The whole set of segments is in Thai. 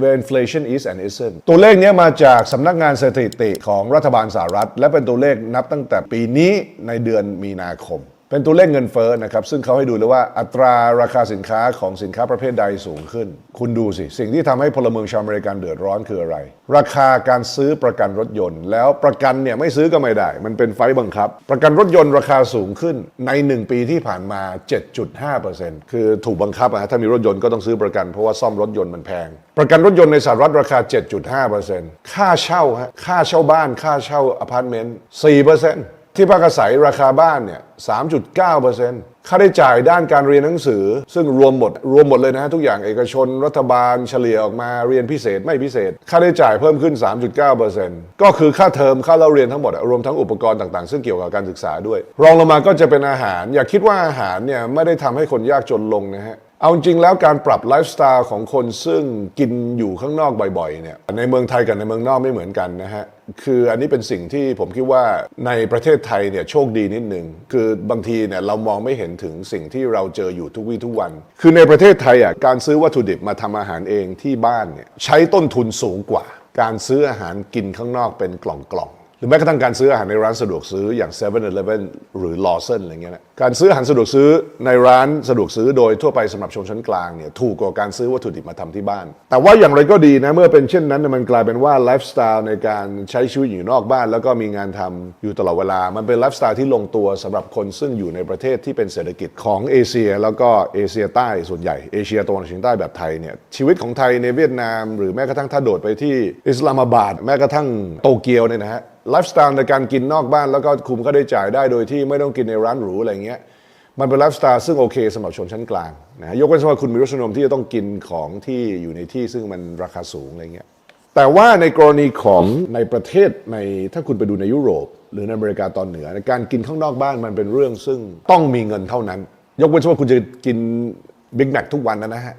where inflation is and isn't ตัวเลขนี้มาจากสำนักงานสถิติของรัฐบาลสหรัฐ และเป็นตัวเลขนับตั้งแต่ปีนี้ในเดือนมีนาคม เป็นตัวเลขเงินเฟ้อนะครับ ซึ่งเขาให้ดูเลยว่าอัตราราคาสินค้าของสินค้าประเภทใดสูงขึ้น คุณดูสิ สิ่งที่ทำให้พลเมืองชาวอเมริกันเดือดร้อนคืออะไร ราคาการซื้อประกันรถยนต์ แล้วประกันเนี่ยไม่ซื้อก็ไม่ได้ มันเป็นไฟบังคับ ประกันรถยนต์ราคาสูงขึ้นใน 1 ปีที่ผ่านมา 7.5%คือถูกบังคับอะถ้ามีรถยนต์ก็ต้องซื้อประกันเพราะว่าซ่อมรถยนต์มันแพง ประกันรถยนต์ในสหรัฐราคา 7.5%ค่าเช่าฮะค่าเช่าบ้าน ค่าเช่าอพาร์ตเมนต์4% ที่พักอาศัยราคาบ้านเนี่ย 3.9%ค่าใช้จ่ายด้านการเรียนหนังสือ ซึ่งรวมหมด รวมหมดเลยนะฮะทุกอย่างเอกชน รัฐบาลเฉลี่ยออกมาเรียนพิเศษไม่พิเศษ ค่าใช้จ่ายเพิ่มขึ้น 3.9%ก็คือค่าเทอมค่าเล่าเรียนทั้งหมด รวมทั้งอุปกรณ์ต่างๆ ซึ่งเกี่ยวกับการศึกษาด้วย รองลงมาก็จะเป็นอาหาร อย่าคิดว่าอาหารเนี่ยไม่ได้ทำให้คนยากจนลงนะฮะเอาจริงแล้วการปรับไลฟ์สไตล์ของคนซึ่งกินอยู่ข้างนอกบ่อยๆเนี่ยในเมืองไทยกับในเมืองนอกไม่เหมือนกันนะฮะ คืออันนี้เป็นสิ่งที่ผมคิดว่าในประเทศไทยเนี่ยโชคดีนิดนึงคือบางทีเนี่ยเรามองไม่เห็นถึงสิ่งที่เราเจออยู่ทุกวี่ทุกวัน คือในประเทศไทยอะการซื้อวัตถุดิบมาทำอาหารเองที่บ้านเนี่ยใช้ต้นทุนสูงกว่า การซื้ออาหารกินข้างนอกเป็นกล่องๆ หรือแม้กระทั่งการซื้ออาหารในร้านสะดวกซื้ออย่าง7 e เ e ่ e อหรือ Lawson อะไรเงี้ยนะการซื้ออาหารสะดวกซื้อในร้านสะดวกซื้อโดยทั่วไปสำหรับชนชั้นกลางเนี่ยถูกกว่าการซื้อวัตถุดิบมาทำที่บ้าน แต่ว่าอย่างไรก็ดีนะ เมื่อเป็นเช่นนั้นมันกลายเป็นว่าไลฟ์สไตล์ในการใช้ชีวิตอยู่นอกบ้าน แล้วก็มีงานทำอยู่ตลอดเวลา มันเป็นไลฟ์สไตล์ที่ลงตัวสำหรับคนซึ่งอยู่ในประเทศที่เป็นเศรษฐกิจของเอเชีย แล้วก็เอเชียใต้ส่วนใหญ่เอเชียตะวันออกเฉียงใต้แบบไทยเนี่ยชีวิตของไทยในเวียดนาม หรือแม้กระทั่งถ้าโดดไปที่อิสลามาบาดแม้กระทั่งโตเกียวเนี่ยนะฮะ ไลฟ์สไตล์ในการกินนอกบ้านแล้วก็คุมค่าใช้จ่ายได้โดยที่ไม่ต้องกินในร้านหรูอะไรเงี้ยมันเป็นไลฟ์สไตล์ซึ่งโอเคสำหรับชนชั้นกลางนะยกเว้นว่าคุณมีรสนิยมที่จะต้องกินของที่อยู่ในที่ซึ่งมันราคาสูงอะไรเงี้ยแต่ว่าในกรณีของในประเทศในถ้าคุณไปดูในยุโรป หรือในอเมริกาตอนเหนือในการกินข้างนอกบ้านมันเป็นเรื่องซึ่งต้องมีเงินเท่านั้น ยกเว้นว่าคุณจะกินบิ๊กแมคทุกวันนะนะฮะ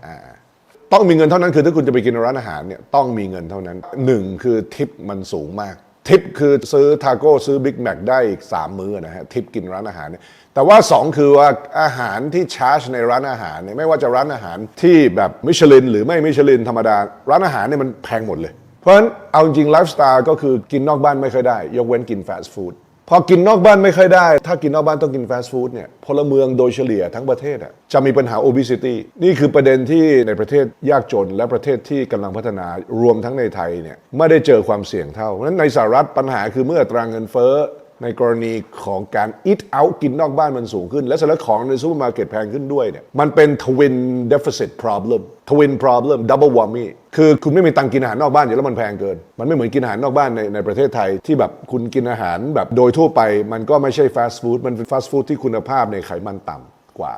ต้องมีเงินเท่านั้นคือถ้าคุณจะไปกินร้านอาหารเนี่ยต้องมีเงินเท่านั้นหนึ่งคือทิปมันสูงมาก ทิปคือซื้อทาโก้ซื้อบิ๊กแมกได้อีก 3 มื้อนะฮะทิปกินร้านอาหารเนี่ยแต่ว่า 2 คือว่าอาหารที่ชาร์จในร้านอาหารเนี่ยไม่ว่าจะร้านอาหารที่แบบมิชลินหรือไม่มิชลินธรรมดา ร้านอาหารเนี่ยมันแพงหมดเลย เพราะฉะนั้นเอาจริงไลฟ์สไตล์ก็คือกินนอกบ้านไม่ค่อยได้ ยกเว้นกินฟาสต์ฟู้ด พอกินนอกบ้านไม่ค่อยได้ ถ้ากินนอกบ้านต้องกินฟาสต์ฟู้ดเนี่ยพลเมืองโดยเฉลี่ยทั้งประเทศอะจะมีปัญหาโอบิซิตี้นี่คือประเด็นที่ในประเทศยากจน และประเทศที่กำลังพัฒนารวมทั้งในไทยเนี่ยไม่ได้เจอความเสี่ยงเท่าเพราะฉะนั้นในสหรัฐปัญหาคือเมื่อตราเงินเฟ้อ ในกรณีของการ eat out กินนอกบ้านมันสูงขึ้น และสร็จแล้ของในซูเปอร์มาร์เก็ตแพงขึ้นด้วยเนี่ยมันเป็น twin deficit problem twin problem double whammy คือคุณไม่มีตังกินอาหารนอกบ้านอยู่แล้วมันแพงเกิน มันไม่เหมือนกินอาหารนอกบ้านในในประเทศไทยที่แบบคุณกินอาหารแบบโดยทั่วไป มันก็ไม่ใช่ฟาสต์ฟู้ดมันเป็นฟาสต์ฟู้ดที่คุณภาพในไขมันต่ำกว่า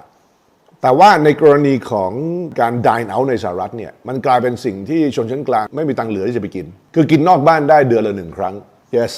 แต่ว่าในกรณีของการ dine out ในสหรัฐเนี่ยมันกลายเป็นสิ่งที่ชนชั้นกลางไม่มีตังเหลือที่จะไปกิน คือกินนอกบ้านได้เดือนละหนึ่งครั้ง yes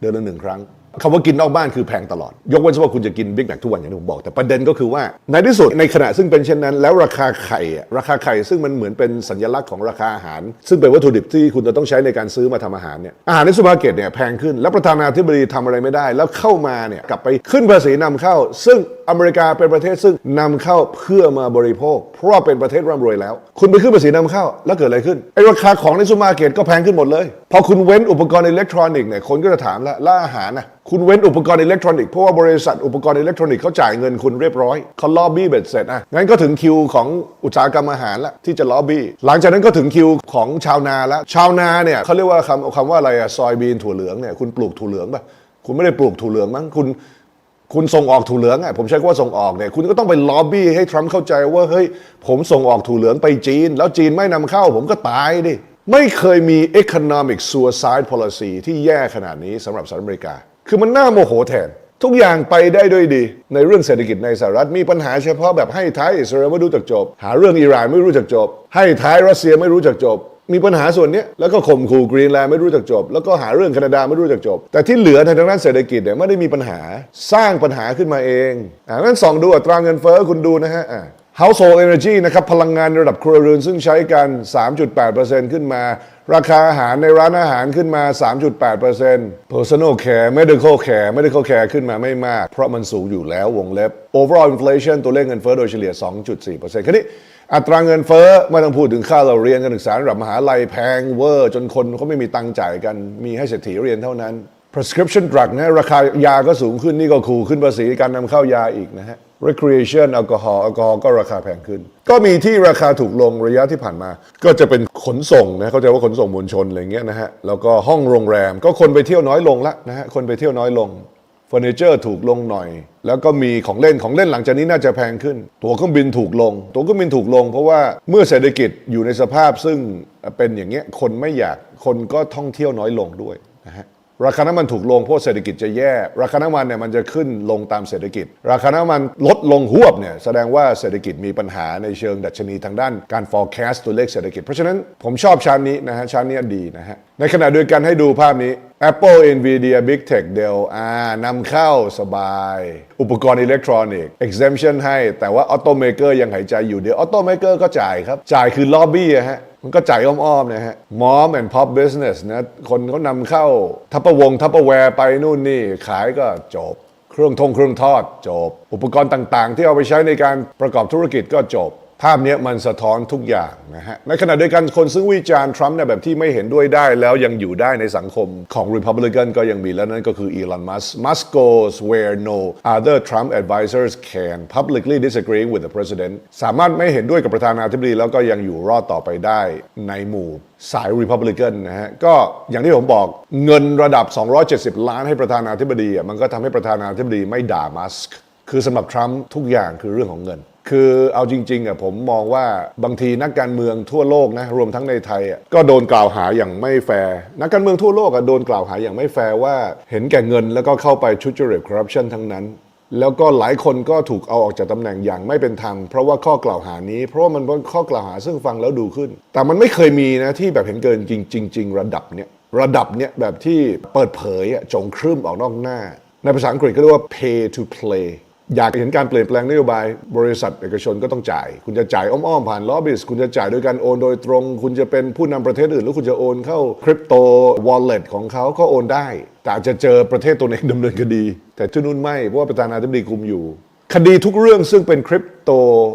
เดือนละหนึ่งครั้ง คำว่ากินนอกบ้านคือแพงตลอด ยกเว้นว่าะคุณจะกินบิ๊กแบกทุกวันอย่างที่ผมบอก แต่ประเด็นก็คือว่าในที่สุดในขณะซึ่งเป็นเช่นนั้น แล้วราคาไข่ราคาไข่ซึ่งมันเหมือนเป็นสัญลักษณ์ของราคาอาหาร ซึ่งเป็นวัตถุดิบที่คุณจะต้องใช้ในการซื้อมาทำอาหารเนี่ยอาหารในซูเปอร์มาร์เก็ตเนี่ยแพงขึ้น แล้วประธานาธิบดีทำอะไรไม่ได้ แล้วเข้ามาเนี่ยกลับไปขึ้นภาษีนำเข้า ซึ่งอเมริกาเป็นประเทศซึ่งนำเข้าเพื่อมาบริโภค เพราะเป็นประเทศร่ำรวยแล้ว คุณไปขึ้นภาษีนำเข้า แล้วเกิดอะไรขึ้นไอ้ราคาของในซูเปอร์มาร์เก็ตก็แพงขึ้นหมดเลยพอคุณเว้นอุปกรณ์อิเล็กทรอนิกส์เนี่ยคนก็จะถามแล้วแล้วอาหารนะคุณเว้นอุปกรณ์อิเล็กทรอนิกส์เพราะว่าบริษัทอุปกรณ์อิเล็กทรอนิกส์เขาจ่ายเงินคุณเรียบร้อยเขาล็อบบี้เบ็ดเสร็จอะงั้นก็ถึงคิวของอุตสาหกรรมอาหารละที่จะล็อบบี้หลังจากนั้นก็ถึงคิวของชาวนาล้วชาวนาเนี่ยเขาเรียกว่าคำคำว่าอะไรอะซอยบีนถั่วเหลืองเนี่ยคุณปลูกถั่วเหลืองป่ะคุณไม่ได้ปลูกถั่วเหลืองมั้งคุณคุณส่งออกถั่วเหลืองอะผมใช้คำว่าส่งออกเนี่ยคุณก็ต้องไปล็อบบี้ให้ทรัมป์เข้าใจว่าเฮ้ยผมส่งออกถั่วเหลืองไปจีน แล้วจีนไม่นำเข้า ผมก็ตายดิ ไม่เคยมี economic suicide policy ที่แย่ขนาดนี้สำหรับสหรัฐอเมริกา คือมันน่าโมโหแทน ทุกอย่างไปได้ด้วยดี ในเรื่องเศรษฐกิจในสหรัฐมีปัญหาเฉพาะแบบให้ท้ายอิสราเอลไม่รู้จักจบ หาเรื่องอิหร่านไม่รู้จักจบ ให้ท้ายรัสเซียไม่รู้จักจบ มีปัญหาส่วนนี้แล้วก็ข่มขู่กรีนแลนด์ไม่รู้จักจบ แล้วก็หาเรื่องแคนาดาไม่รู้จักจบ แต่ที่เหลือในทางด้านเศรษฐกิจเนี่ยไม่ได้มีปัญหาสร้างปัญหาขึ้นมาเองอ่างั้นส่องดูอัตราเงินเฟ้อคุณดูนะฮะอ่า household energy นะครับพลังงานระดับครัวเรือนซึ่งใช้กัน 3.8%ขึ้นมา ราคาอาหารในร้านอาหารขึ้นมา 3.8% personal care medical care medical care ขึ้นมาไม่มาก เพราะมันสูงอยู่แล้ววงเล็บ overall inflation ตัวเลขเงินเฟ้อโดยเฉลี่ย 2.4%คราวนี้อัตราเงินเฟ้อไม่ต้องพูดถึงค่าเราเรียนการศึกษาระดับมหาลัยแพงเวอร์ จนคนเขาไม่มีตังจ่ายกันมีให้เศรษฐีเรียนเท่านั้น prescription drug นะราคายาก็สูงขึ้นนี่ก็ขู่ขึ้นภาษีการนำเข้ายาอีกนะฮะ recreation แอลกอฮอล์แอลกอฮอล์ก็ราคาแพงขึ้น ก็มีที่ราคาถูกลงระยะที่ผ่านมา ก็จะเป็นขนส่งนะเข้าใจว่าขนส่งมวลชนอะไรเงี้ยนะฮะแล้วก็ห้องโรงแรมก็คนไปเที่ยวน้อยลงละนะฮะคนไปเที่ยวน้อยลงเฟอร์นิเจอร์ถูกลงหน่อย แล้วก็มีของเล่นของเล่นหลังจากนี้น่าจะแพงขึ้น ตั๋วเครื่องบินถูกลง ตั๋วเครื่องบินถูกลง เพราะว่าเมื่อเศรษฐกิจอยู่ในสภาพซึ่งเป็นอย่างเงี้ยคนไม่อยากคนก็ท่องเที่ยวน้อยลงด้วยนะฮะ ราคาน้ำมันถูกลงเพราะเศรษฐกิจจะแย่ ราคาน้ำมันเนี่ยมันจะขึ้นลงตามเศรษฐกิจ ราคาน้ำมันลดลงหวบเนี่ยแสดงว่าเศรษฐกิจมีปัญหาในเชิงดัชนีทางด้านการ forecast ตัวเลขเศรษฐกิจ เพราะฉะนั้นผมชอบชานนี้นะฮะชานนี้ดีนะฮะ ในขณะเดียวกันให้ดูภาพนี้ Apple Nvidia Big Tech Dell อ่านำเข้าสบาย อุปกรณ์อิเล็กทรอนิกส์ exemption ให้แต่ว่าออโตเมเกอร์ยังหายใจอยู่เดี๋ยวออโตเมเกอร์ก็จ่ายครับจ่ายคือล็อบบี้อะฮะ มันก็จ่ายอ้อมๆนะฮะมอมแอนด์พ็อปบิสเนสนะคนเขานำเข้าทัพประวงทัพประแวร์ไปนู่นนี่ขายก็จบ เครื่องทงเครื่องทอดจบ อุปกรณ์ต่างๆ ที่เอาไปใช้ในการประกอบธุรกิจก็จบ ภาพนี้มันสะท้อนทุกอย่างนะฮะในขณะเดียวกันคนซึ่งวิจารณ์ทรัมป์เนี่ยแบบที่ไม่เห็นด้วยได้แล้วยังอยู่ได้ในสังคมของ Republican ก็ยังมีแล้วนั่นก็คืออีลอนมัส Musk goes where no other Trump advisors can publicly disagree with the president สามารถไม่เห็นด้วยกับประธานาธิบดีแล้วก็ยังอยู่รอดต่อไปได้ในหมู่สาย Republican นะฮะ ก็อย่างที่ผมบอกเงินระดับ 270 ล้านให้ประธานาธิบดีมันก็ทำให้ประธานาธิบดีไม่ด่ามัสก์คือสำหรับทรัมป์ทุกอย่างคือเรื่องของเงิน คือเอาจริงๆอะผมมองว่าบางทีนักการเมืองทั่วโลกนะรวมทั้งในไทยอะก็โดนกล่าวหาอย่างไม่แฟร์นักการเมืองทั่วโลกอะโดนกล่าวหาอย่างไม่แฟร์ว่าเห็นแก่เงินแล้วก็เข้าไปชุจริตคอร์รัปชันทั้งนั้น แล้วก็หลายคนก็ถูกเอาออกจากตำแหน่งอย่างไม่เป็นธรรมเพราะว่าข้อกล่าวหานี้ เพราะว่ามันเป็นข้อกล่าวหาซึ่งฟังแล้วดูขึ้น แต่มันไม่เคยมีนะที่แบบเห็นเกินจริงจริงๆระดับเนี้ยระดับเนี้ยแบบที่เปิดเผยอะจงครึ่มออกนอกหน้า ในภาษาอังกฤษก็เรียกว่า pay to play อยากเห็นการเปลี่ยนแปลงนโยบาย บริษัทเอกชนก็ต้องจ่าย คุณจะจ่ายอ้อมๆผ่านล็อบบิสคุณจะจ่ายโดยการโอนโดยตรง คุณจะเป็นผู้นำประเทศอื่น หรือคุณจะโอนเข้าคริปโตวอลเล็ตของเขาก็โอนได้ แต่จะเจอประเทศตัวเองดำเนินคดี แต่ที่นู่นไม่เพราะว่าประธานาธิบดีคุมอยู่ คดีทุกเรื่องซึ่งเป็นคริปโต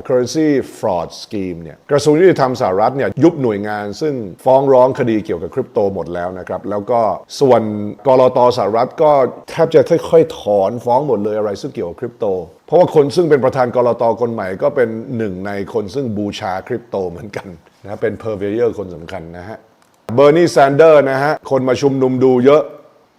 เคอเรนซีฟรอดสกีมเนี่ยกระทรวงยุติธรรมสหรัฐเนี่ยยุบหน่วยงานซึ่งฟ้องร้องคดีเกี่ยวกับคริปโตหมดแล้วนะครับ แล้วก็ส่วนกรอตสหรัฐก็แทบจะค่อยๆ ถอนฟ้องหมดเลยอะไรซึ่งเกี่ยวกับคริปโต เพราะว่าคนซึ่งเป็นประธานกรอตคนใหม่ก็เป็นหนึ่งในคนซึ่งบูชาคริปโตเหมือนกันนะเป็นเพอร์เวเยอร์คนสำคัญนะฮะเบอร์นีแซนเดอร์นะฮะคนมาชุมนุมดูเยอะ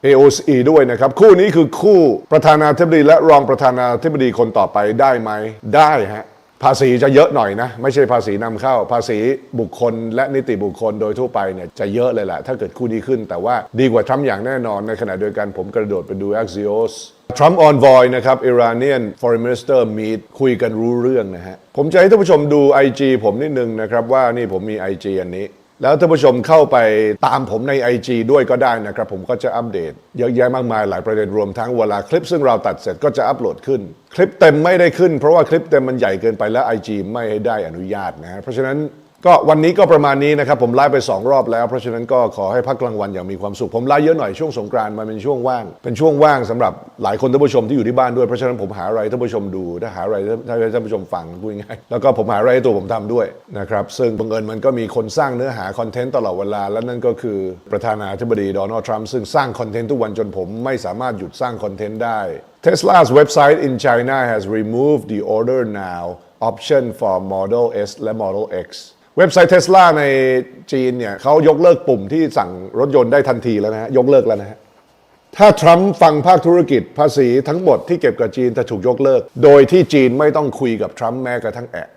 AOC ด้วยนะครับ คู่นี้คือคู่ประธานาธิบดีและรองประธานาธิบดีคนต่อไปได้ไหมได้ฮะภาษีจะเยอะหน่อยนะ ไม่ใช่ภาษีนำเข้า ภาษีบุคคล และนิติบุคคลโดยทั่วไปเนี่ยจะเยอะเลยแหละถ้าเกิดคู่นี้ขึ้น แต่ว่าดีกว่าทรัมป์อย่างแน่นอน ในขณะเดียวกันผมกระโดดไปดู Axios ทรัมป์ออนวอยนะครับ Iranian Foreign Minister meet คุยกันรู้เรื่องนะฮะผมจะให้ท่านผู้ชมดู IG ผมนิดนึงนะครับว่านี่ผมมี IG อันนี้ แล้วท่านผู้ชมเข้าไปตามผมใน IG ด้วยก็ได้นะครับ ผมก็จะอัปเดต เยอะแยะมากมายหลายประเด็นรวมทั้งเวลาคลิปซึ่งเราตัดเสร็จก็จะอัปโหลดขึ้น คลิปเต็มไม่ได้ขึ้น เพราะว่าคลิปเต็มมันใหญ่เกินไปและ IG ไม่ให้ได้อนุญาตนะฮะเพราะฉะนั้น ก็วันนี้ก็ประมาณนี้นะครับ ผมไลฟ์ไป 2 รอบแล้ว เพราะฉะนั้นก็ขอให้พักกลางวันอย่างมีความสุข ผมไลฟ์เยอะหน่อยช่วงสงกรานต์มันเป็นช่วงว่าง เป็นช่วงว่างสำหรับหลายคนท่านผู้ชมที่อยู่ที่บ้านด้วย เพราะฉะนั้นผมหาอะไรท่านผู้ชมดูถ้าหาอะไรท่านผู้ชมฟังพูดง่ายแล้วก็ผมหาอะไรให้ตัวผมทำด้วยนะครับซึ่งบังเอิญมันก็มีคนสร้างเนื้อหาคอนเทนต์ตลอดเวลา และนั่นก็คือประธานาธิบดีโดนัลด์ทรัมป์ซึ่งสร้างคอนเทนต์ทุกวันจนผมไม่สามารถหยุดสร้างคอนเทนต์ได้ Tesla's website in China has removed the order now option for Model S และ Model X เว็บไซต์เท s l a ในจีนเนี่ยเขายกเลิกปุ่มที่สั่งรถยนต์ได้ทันทีแล้วนะฮะยกเลิกแล้วนะฮะถ้าทรัมป์ฟังภาคธุรกิจภาษีทั้งหมดที่เก็บกับจีนจะถูกยกเลิก โดยที่จีนไม่ต้องคุยกับทรัมป์แม้กระทั่งแอะ